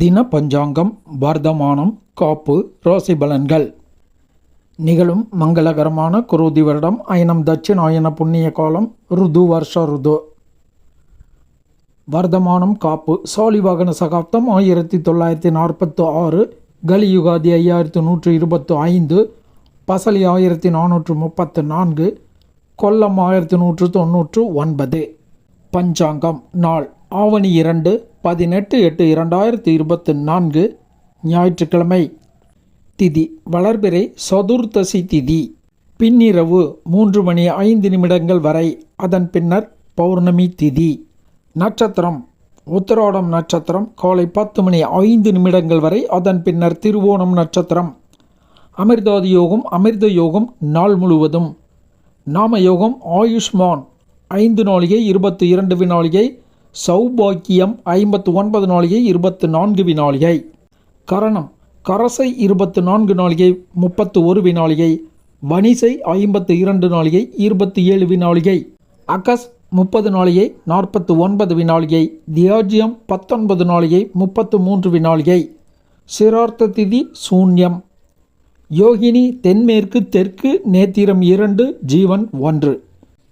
தின பஞ்சாங்கம் வர்த்தமானம் காப்பு ராசி பலன்கள் நிகழும் மங்களகரமான குருதி வருடம் அயனம் தட்சிணாயன புண்ணிய காலம் ருது வருஷ ருது. வர்த்தமானம் காப்பு சாலிவாகன சகாப்தம் ஆயிரத்தி தொள்ளாயிரத்தி நாற்பத்து ஆறு கலியுகாதி ஐயாயிரத்து நூற்று இருபத்து ஐந்து பசலி ஆயிரத்தி நானூற்று முப்பத்து நான்கு கொல்லம் ஆயிரத்தி நூற்று தொன்னூற்று ஒன்பது. பஞ்சாங்கம் நாள் ஆவணி இரண்டு பதினெட்டு எட்டு இரண்டாயிரத்தி இருபத்து நான்கு ஞாயிற்றுக்கிழமை. திதி வளர்பிறை சதுர்த்தசி திதி. பின்னிரவு மூன்று மணி ஐந்து நிமிடங்கள் வரை அதன் பின்னர் பௌர்ணமி திதி. நட்சத்திரம் உத்தராடம் நட்சத்திரம் காலை பத்து மணி ஐந்து நிமிடங்கள் வரை அதன் பின்னர் திருவோணம் நட்சத்திரம். அமிர்தாதி யோகம் அமிர்த யோகம் நாள் முழுவதும். நாம யோகம் ஆயுஷ்மான் ஐந்து நாளிகை இருபத்தி இரண்டு வினாளிகை சௌபாக்கியம் ஐம்பத்து ஒன்பது நாளிகை இருபத்து நான்கு வினாளிகை கரணம் கரசை இருபத்து நான்கு நாளிகை முப்பத்து ஒரு வினாளிகை வனிசை ஐம்பத்து இரண்டு நாளிகை இருபத்தி ஏழு வினாளிகை அகஸ் முப்பது நாளிகை நாற்பத்து ஒன்பது வினாளிகை தியாஜியம் பத்தொன்பது நாளிகை முப்பத்து மூன்று வினாளிகை சிரார்த்த திதி சூன்யம். யோகினி தென்மேற்கு தெற்கு நேத்திரம் இரண்டு ஜீவன் ஒன்று.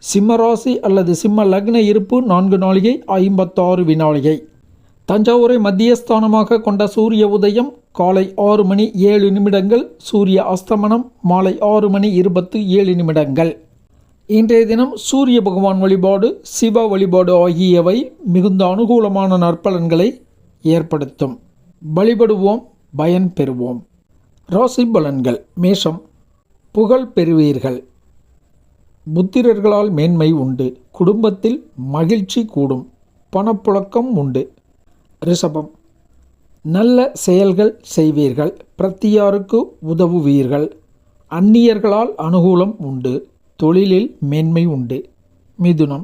சிம்மராசி அல்லது சிம்ம லக்ன இருப்பு நான்கு நாளிகை ஐம்பத்தாறு வினாளிகை. தஞ்சாவூரை மத்தியஸ்தானமாக கொண்ட சூரிய உதயம் காலை ஆறு மணி ஏழு நிமிடங்கள் சூரிய அஸ்தமனம் மாலை ஆறு மணி இருபத்து ஏழு நிமிடங்கள். இன்றைய தினம் சூரிய பகவான் வழிபாடு சிவ வழிபாடு ஆகியவை மிகுந்த அனுகூலமான நற்பலன்களை ஏற்படுத்தும். வழிபடுவோம் பயன் பெறுவோம். ராசி பலன்கள் மேஷம். புகழ் பெறுவீர்கள். புத்திரர்களால் மேன்மை உண்டு. குடும்பத்தில் மகிழ்ச்சி கூடும். பணப்புழக்கம் உண்டு. ரிஷபம். நல்ல செயல்கள் செய்வீர்கள். பிரத்தியாருக்கு உதவுவீர்கள். அந்நியர்களால் அனுகூலம் உண்டு. தொழிலில் மேன்மை உண்டு. மிதுனம்.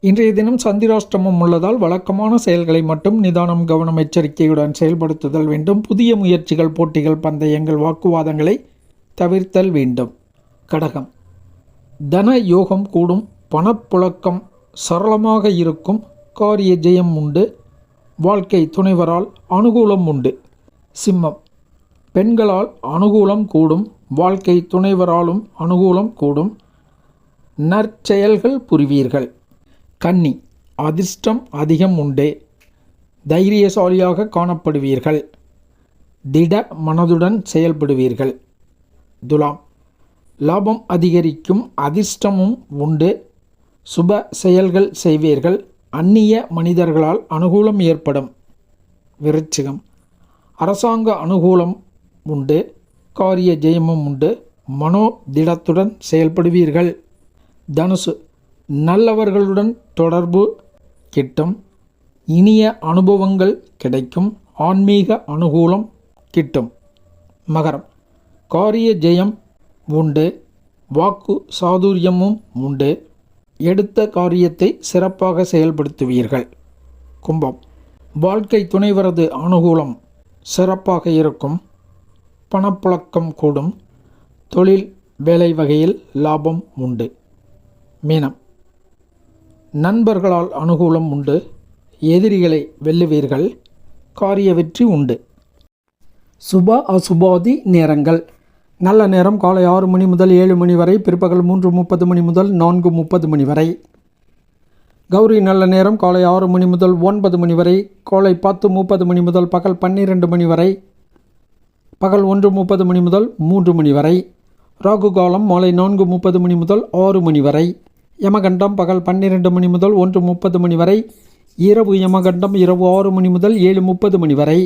இன்றைய தினம் சந்திராஷ்டமம் உள்ளதால் வழக்கமான செயல்களை மட்டும் நிதானம் கவனம் எச்சரிக்கையுடன் செயல்படுத்துதல் வேண்டும். புதிய முயற்சிகள் போட்டிகள் பந்தயங்கள் வாக்குவாதங்களை தவிர்த்தல் வேண்டும். கடகம். தன யோகம் கூடும் பணப்புழக்கம் சரளமாக இருக்கும் காரிய ஜெயம் உண்டு. வாழ்க்கை துணைவரால் அனுகூலம் உண்டு. சிம்மம். பெண்களால் அனுகூலம் கூடும் வாழ்க்கை துணைவராலும் அனுகூலம் கூடும். நற்செயல்கள் புரிவீர்கள். கன்னி. அதிர்ஷ்டம் அதிகம் உண்டு. தைரியசாலியாக காணப்படுவீர்கள். திட மனதுடன் செயல்படுவீர்கள். துலாம். லாபம் அதிகரிக்கும் அதிர்ஷ்டமும் உண்டு. சுப செயல்கள் செய்வீர்கள். அந்நிய மனிதர்களால் அனுகூலம் ஏற்படும். விருச்சிகம். அரசாங்க அனுகூலம் உண்டு. காரிய ஜெயமும் உண்டு. மனோ திடத்துடன் செயல்படுவீர்கள். தனுசு. நல்லவர்களுடன் தொடர்பு கிட்டும். இனிய அனுபவங்கள் கிடைக்கும். ஆன்மீக அனுகூலம் கிட்டும். மகரம். காரிய ஜெயம் உண்டு. வாக்கு சாதுரியமும் உண்டு. எடுத்த காரியத்தை சிறப்பாக செயல்படுத்துவீர்கள். கும்பம். வாழ்க்கை துணைவரது அனுகூலம் சிறப்பாக இருக்கும். பணப்புழக்கம் கூடும். தொழில் வேலை வகையில் லாபம் உண்டு. மீனம். நண்பர்களால் அனுகூலம் உண்டு. எதிரிகளை வெல்லுவீர்கள். காரிய வெற்றி உண்டு. சுப அசுபாதி நேரங்கள். நல்ல நேரம் காலை ஆறு மணி முதல் ஏழு மணி வரை பிற்பகல் மூன்று முப்பது மணி முதல் நான்கு முப்பது மணி வரை. கௌரி நல்ல நேரம் காலை ஆறு மணி முதல் ஒன்பது மணி வரை காலை பத்து முப்பது மணி முதல் பகல் பன்னிரெண்டு மணி வரை பகல் ஒன்று முப்பது மணி முதல் மூன்று மணி வரை ராகு காலம் மாலை நான்கு முப்பது மணி முதல் ஆறு மணி வரை யமகண்டம் பகல் பன்னிரெண்டு மணி முதல் ஒன்று முப்பது மணி வரை இரவு யமகண்டம் இரவு ஆறு மணி முதல் ஏழு முப்பது மணி வரை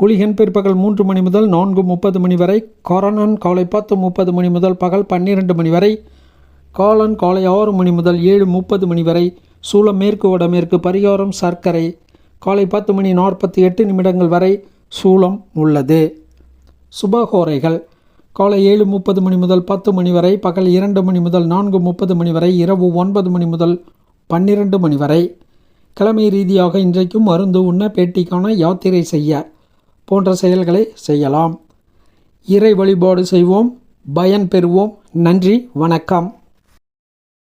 குளிகன் பிற்பகல் மூன்று மணி முதல் நான்கு முப்பது மணி வரை கொரோனன் காலை பத்து முப்பது மணி முதல் பகல் பன்னிரெண்டு மணி வரை காலன் காலை ஆறு மணி முதல் ஏழு முப்பது மணி வரை சூளம் மேற்கு வடமேற்கு பரிகாரம் சர்க்கரை காலை பத்து மணி நாற்பத்தி எட்டு நிமிடங்கள் வரை சூளம் உள்ளது. சுபகோரைகள். காலை ஏழு முப்பது மணி முதல் பத்து மணி வரை பகல் இரண்டு மணி முதல் நான்கு முப்பது மணி வரை இரவு ஒன்பது மணி முதல் பன்னிரண்டு மணி வரை. கிழமை ரீதியாக இன்றைக்கும் மருந்து உண்ண பேட்டிக்கான யாத்திரை செய்ய போன்ற செயல்களை செய்யலாம். இறை வழிபாடு செய்வோம். பயன் பெறுவோம். நன்றி. வணக்கம்.